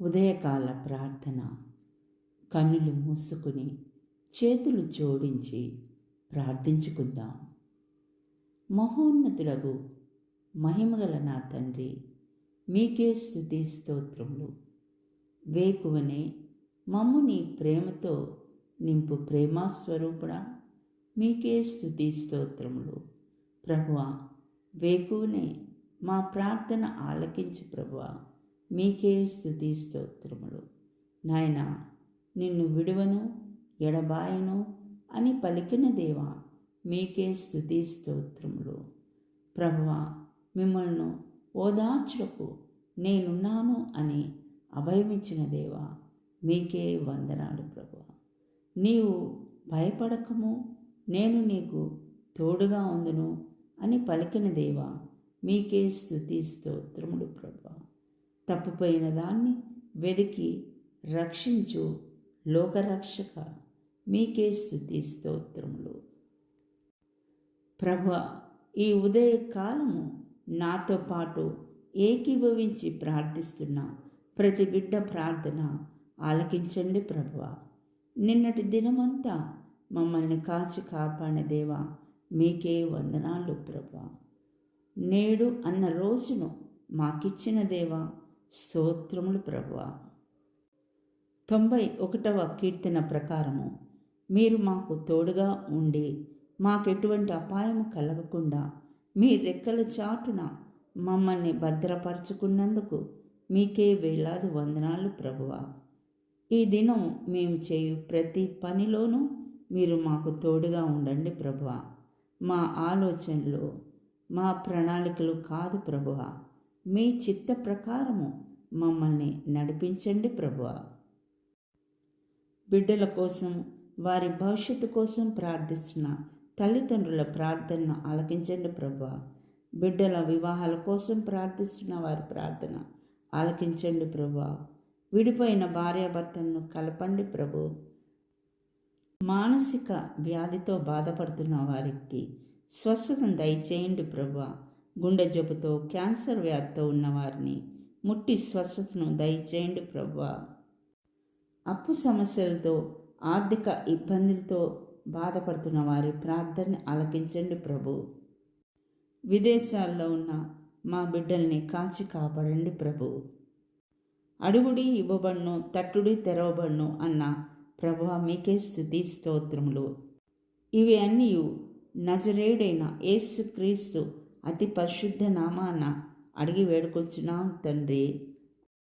ఉదయకాల ప్రార్థన. కన్నులు మూసుకుని చేతులు జోడించి ప్రార్థించుకుందాం. మహోన్నతుడగు మహిమగల నా తండ్రి మీకే స్థుతి స్తోత్రములు. వేకువనే మమ్ము నీ ప్రేమతో నింపు ప్రేమాస్వరూపుడా మీకే స్థుతి స్తోత్రములు. ప్రభువ వేకువనే మా ప్రార్థన ఆలకించు ప్రభువ. మీకే స్థుతి స్తోత్రములు. నాయన నిన్ను విడువను ఎడబాయను అని పలికిన దేవా మీకే స్థుతి స్తోత్రములు. ప్రభువ మిమ్మల్ని ఓదార్చులకు నేనున్నాను అని అభయమిచ్చిన దేవా మీకే వందనాలు ప్రభువ. నీవు భయపడకము నేను నీకు తోడుగా ఉందును అని పలికిన దేవా మీకే స్థుతి స్తోత్రములు ప్రభా తప్పుపోయిన దాన్ని వెదికి రక్షించు లోకరక్షక. మీకే స్థుతి స్తోత్రములు. ప్రభ ఈ ఉదయ కాలము నాతో పాటు ఏకీభవించి ప్రార్థిస్తున్న ప్రతి బిడ్డ ప్రార్థన ఆలకించండి ప్రభువ నిన్నటి దినమంతా మమ్మల్ని కాచి కాపాడిన దేవా మీకే వందనాలు ప్రభా. నేడు అన్న రోజును మాకిచ్చిన దేవా స్తోత్రములు ప్రభువ. తొంభై ఒకటవ కీర్తన ప్రకారము మీరు మాకు తోడుగా ఉండి మాకెటువంటి అపాయము కలగకుండా మీ రెక్కల చాటున మమ్మల్ని భద్రపరచుకున్నందుకు మీకే వేలాది వందనాలు ప్రభువ. ఈ దినం మేము చేయు ప్రతి పనిలోనూ మీరు మాకు తోడుగా ఉండండి ప్రభువ. మా ఆలోచనలు మా ప్రణాళికలు కాదు ప్రభువ. మీ చిత్త ప్రకారము మమ్మల్ని నడిపించండి ప్రభువ. బిడ్డల కోసం వారి భవిష్యత్తు కోసం ప్రార్థిస్తున్న తల్లిదండ్రుల ప్రార్థనను ఆలకించండి ప్రభు బిడ్డల వివాహాల కోసం ప్రార్థిస్తున్న వారి ప్రార్థన ఆలకించండి ప్రభు విడిపోయిన భార్యాభర్తలను కలపండి ప్రభు. మానసిక వ్యాధితో బాధపడుతున్న వారికి స్వస్థతను దయచేయండి ప్రభా గుండె జబ్బుతో క్యాన్సర్ వ్యాధితో ఉన్నవారిని ముట్టి స్వస్థతను దయచేయండి ప్రభు అప్పు సమస్యలతో ఆర్థిక ఇబ్బందులతో బాధపడుతున్న వారి ప్రార్థనని ఆలకించండి ప్రభు. విదేశాల్లో ఉన్న మా బిడ్డల్ని కాచి కాపాడండి ప్రభు. అడుగుడి ఇవ్వబడును తట్టుడి తెరవబడును అన్న ప్రభు మీకే స్థుతి స్తోత్రములు. ఇవి అన్నీ నజరేడైన యేసుక్రీస్తు క్రీస్తు అతి పరిశుద్ధ నామాన అడిగి వేడుకొచ్చున్నాం తండ్రి.